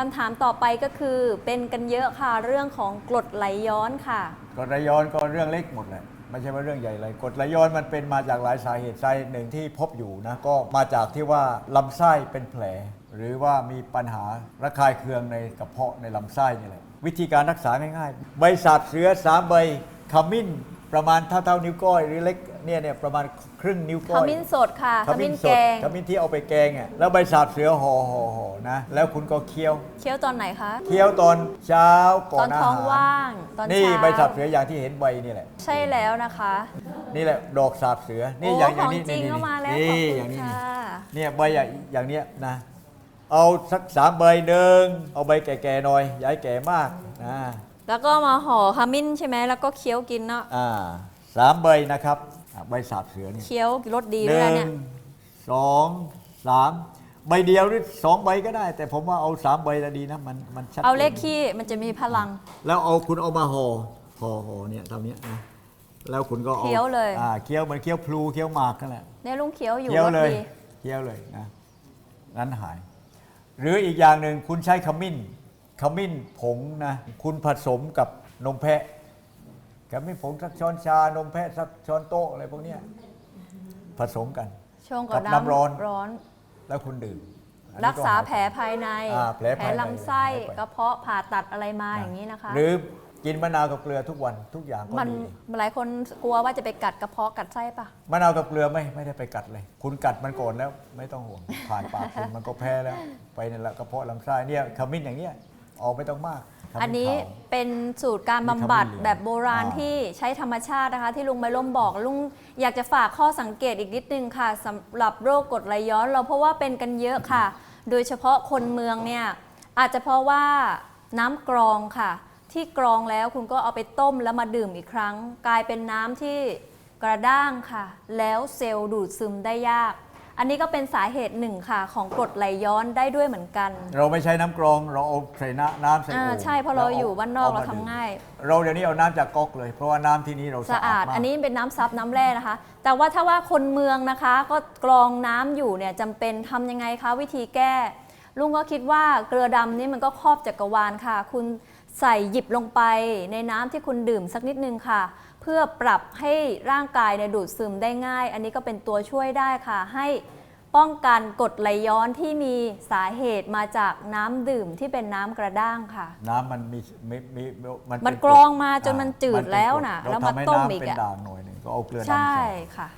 คำถามต่อไปก็คือเป็นกันเยอะค่ะเรื่องของกรดไหลย้อนค่ะกรดไหลย้อนก็เรื่องเล็กหมดเลยไม่ใช่ว่าเรื่องใหญ่เลยกรดไหลย้อนมันเป็นมาจากหลายสาเหตุสาเหตุหนึ่งที่พบอยู่นะก็มาจากที่ว่าลำไส้เป็นแผล หรือว่ามีปัญหาระคายเคืองในกระเพาะในลำไส้นี่แหละวิธีการรักษาง่ายๆ ใบสาบเสือสามใบขมิ้น ประมาณเท่าเท่านิ้วก้อยหรือเล็กเนี่ยเนี่ยประมาณครึ่งนิ้วขก้อยมิ้นสดค่ะขมิ้นสแกดงขมิ้นที่เอาไปแกงอะแล้วใบสาบเสือห่อห่อห่อนะแล้วคุณก็เคี้ยว เคี้ยวตอนไหนคะเคี้ยวตอนเช้าก่อตอนนอาท้องหารว่างตอนนี่เช้าใบสาบเสืออย่างที่เห็นใบนี่แหละ ใช่แล้วนะคะนี่แหละดอกสาบเสือนี่โอย่างอย่างนี้ของจริงนี่เข้ามาแล้วนี่ขอบอคุย่างณนี้ค่ะเนี่ยใบอย่างอย่างเนี้ยนะ เอาสักสามใบหนึ่งเอาใบแก่ๆหน่อยอย่าให้แก่มากนะ แล้วก็มาห่อขมิ้นใช่ไหมแล้วก็เคี้ยวกินเนาะอ่าสามใบนะครับอะใบสาบเสือนี่เคี้ยวรสดีหด้วยนึ่นะงเนี่ยสองสามใบเดียวหรือสองใบก็ได้ แต่ผมว่าเอาสามใบจะดีนะมันมันชัดเอาเลขจนขี้มันจะมีพลัง แล้วเอาคุณเอามาห่อห่อห่อเนี่ยเท่านี้นะแล้วคุณก็อาเคี้ยวเลย อ่าเคี้ยวเหมือนเคี้ยวพลูเคี้ยวหมากนั่นแหละ เนี่ยลุงเคี้ยวอยู่เคี้ยวรสเลยดีเคี้ยวเลยนะนั้นหาย หรืออีกอย่างหนึ่งคุณใช้ขมิ้น ขมิ้นผงนะ คุณผสมกับนมแพะขมิ้นผงสักช้อนชานมแพะสักช้อนโต๊ะอะไรพวกเนี้ยผสมกันชงกับกับน้น้ำร้อนำร้อน แล้วคุณดื่มอันนี้รักษาหยแผลภายในอ่าแผลภายในลำไส้หายไป กระเพาะผ่าตัดอะไรมาอย่างนี้นะคะ หรือกินมะนาวกับเกลือทุกวันทุกอย่างก็มันดีหลายคนกลัวว่าจะไปกัดกระเพาะกัดไส้ปะมะนาวกับเกลือไม่ไม่ได้ไปกัดเลย คุณกัดมันก่อนแล้วไม่ต้องห่วงผ่านปากคุณมันก็แพ้แล้ว ไปในละกระเพาะลำไส้เนี่ยขมิ้นอย่างเนี้ย ออกไม่ต้องมากขมิ้อันนี้ขาว เป็นสูตรการบำบัดมีขมิ้นเหลืองแบบโบราณอ่า ที่ใช้ธรรมชาตินะคะ ที่ลุงไมล่มบอกลุงอยากจะฝากข้อสังเกตอีกนิดนึงค่ะสำหรับโรคกรดไหลย้อนเราเพราะว่าเป็นกันเยอะค่ะ โดยเฉพาะคนเมืองเนี่ยอาจจะเพราะว่าน้ำกรองค่ะ ที่กรองแล้วคุณก็เอาไปต้มแล้วมาดื่มอีกครั้ง กลายเป็นน้ำที่กระด้างค่ะ แล้วเซลล์ดูดซึมได้ยาก อันนี้ก็เป็นสาเหตุหนึ่งค่ะ ของกรดไหลย้อนได้ด้วยเหมือนกัน เราไม่ใช้น้ำกรองเราเอาใส่น้ำน้ำใส่อ่าโอ่งใช่เพราะเราแล้วอยู่บ้านนอกเรามทำดื่มง่าย เราเดี๋ยวนี้เอาน้ำจากก๊อกเลย เพราะว่าน้ำที่นี้เราสะสะอาอาดดมากอันนี้เป็นน้ำซับน้ำแร่นะคะ แต่ว่าถ้าว่าคนเมืองนะคะ ก็กรองน้ำอยู่เนี่ยจำเป็นทำยังไงคะวิธีแก้ ลุงก็คิดว่าเกลือดำนี่มันก็ครอบจักรวาลค่ะ คุณ ใส่หยิบลงไปในน้ำที่คุณดื่มสักนิดนึงค่ะ เพื่อปรับให้ร่างกายเนี่ยดูดซึมได้ง่าย อันนี้ก็เป็นตัวช่วยได้ค่ะ ให้ป้องกันกรดไหลย้อนที่มีสาเหตุมาจากน้ำดื่มที่เป็นน้ำกระด้างค่ะ น้ำมันมีมีมีมันมันเป็กรองมาจนอ่มันจืดเป็แล้วกรดน่ะเรแล้วมาทำให้ต้มน้ำอีกเป็นอะด่างหน่อยหนึ่งก็เอาเกลือดำใช่ใส่ค่ะ